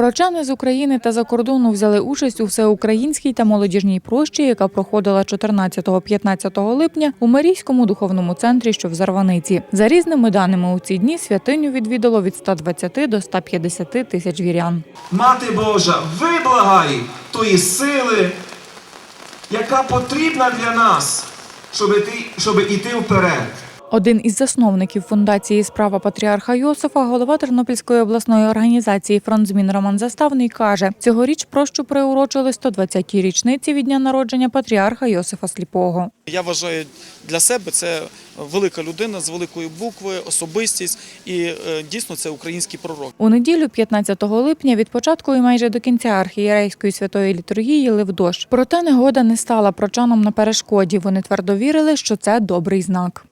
Прочани з України та за кордону взяли участь у всеукраїнській та молодіжній прощі, яка проходила 14-15 липня у Марійському духовному центрі, що в Зарваниці. За різними даними у ці дні святиню відвідало від 120 до 150 тисяч вірян. Мати Божа, виблагай тої сили, яка потрібна для нас, щоб іти, щоб іти вперед. Один із засновників фундації Справа патріарха Йосифа, голова Тернопільської обласної організації Фронт змін Роман Заставний каже: цьогоріч прощу приурочили 120-й річниці від дня народження патріарха Йосифа Сліпого. Я вважаю для себе це велика людина з великої букви, особистість і е, дійсно це український пророк. У неділю, 15 липня, від початку і майже до кінця архієрейської святої літургії лив дощ. Проте негода не стала прочанам на перешкоді. Вони твердо вірили, що це добрий знак.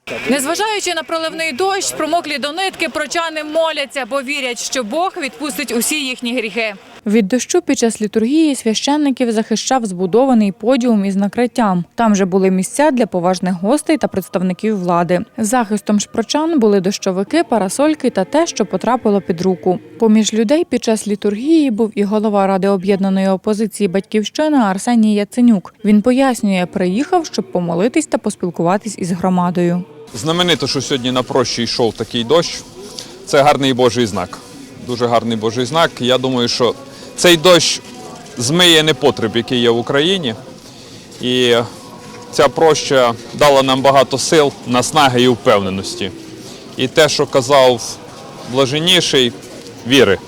Незважаючи на проливний дощ, промоклі до нитки, прочани моляться, бо вірять, що Бог відпустить усі їхні гріхи. Від дощу під час літургії священників захищав збудований подіум із накриттям. Там же були місця для поважних гостей та представників влади. Захистом ж прочан були дощовики, парасольки та те, що потрапило під руку. Поміж людей під час літургії був і голова ради об'єднаної опозиції Батьківщина Арсеній Яценюк. Він пояснює, приїхав, щоб помолитись та поспілкуватись із громадою. Знаменито, що сьогодні на прощі йшов такий дощ. Це гарний Божий знак. Дуже гарний Божий знак. Я думаю, що цей дощ змиє непотреб, який є в Україні. І ця проща дала нам багато сил, наснаги і впевненості. І те, що казав блаженніший, віри.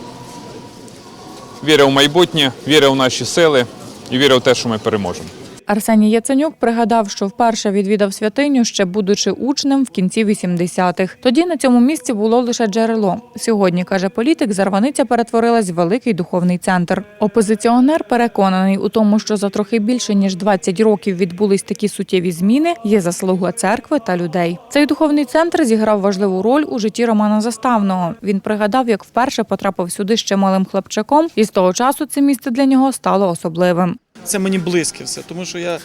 Віри в майбутнє, віри в наші сили і віри в те, що ми переможемо. Арсеній Яценюк пригадав, що вперше відвідав святиню, ще будучи учнем в кінці 80-х. Тоді на цьому місці було лише джерело. Сьогодні, каже політик, Зарваниця перетворилась в великий духовний центр. Опозиціонер переконаний у тому, що за трохи більше ніж 20 років відбулись такі суттєві зміни. Є заслуга церкви та людей. Цей духовний центр зіграв важливу роль у житті Романа Заставного. Він пригадав, як вперше потрапив сюди ще малим хлопчаком, і з того часу це місце для нього стало особливим. Це мені близьке все, тому що я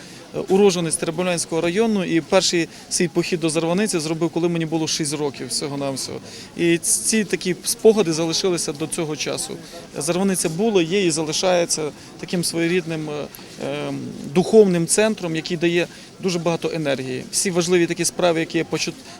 уродженець Теребовлянського району і перший свій похід до Зарваниці зробив, коли мені було 6 років всього на всього. І ці такі спогади залишилися до цього часу. Зарваниця було, є і залишається таким своєрідним е, е, духовним центром, який дає дуже багато енергії. Всі важливі такі справи, які я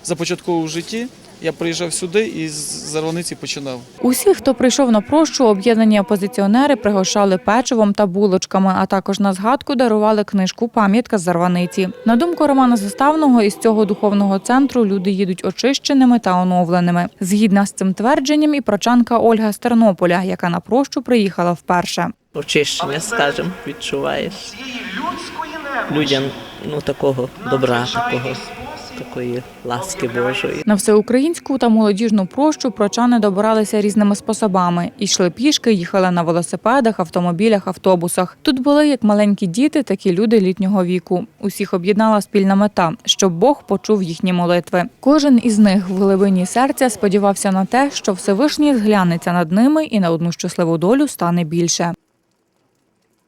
започатковував в житті, я приїжджав сюди і з Зарваниці починав. Усі, хто прийшов на прощу, об'єднані опозиціонери пригощали печивом та булочками, а також на згадку дарували книжку Пам'ятка Зарваниці. На думку Романа Заставного, із цього духовного центру люди їдуть очищеними та оновленими. Згідна з цим твердженням, і прочанка Ольга з Тернополя, яка на прощу приїхала вперше. очищення, скажем, відчуваєш людям ну, такого добра, такого, такої ласки Божої. На всеукраїнську та молодіжну прощу прочани добиралися різними способами. Йшли пішки, їхали на велосипедах, автомобілях, автобусах. Тут були як маленькі діти, так і люди літнього віку. Усіх об'єднала спільна мета, щоб Бог почув їхні молитви. Кожен із них в глибині серця сподівався на те, що Всевишній зглянеться над ними і на одну щасливу долю стане більше.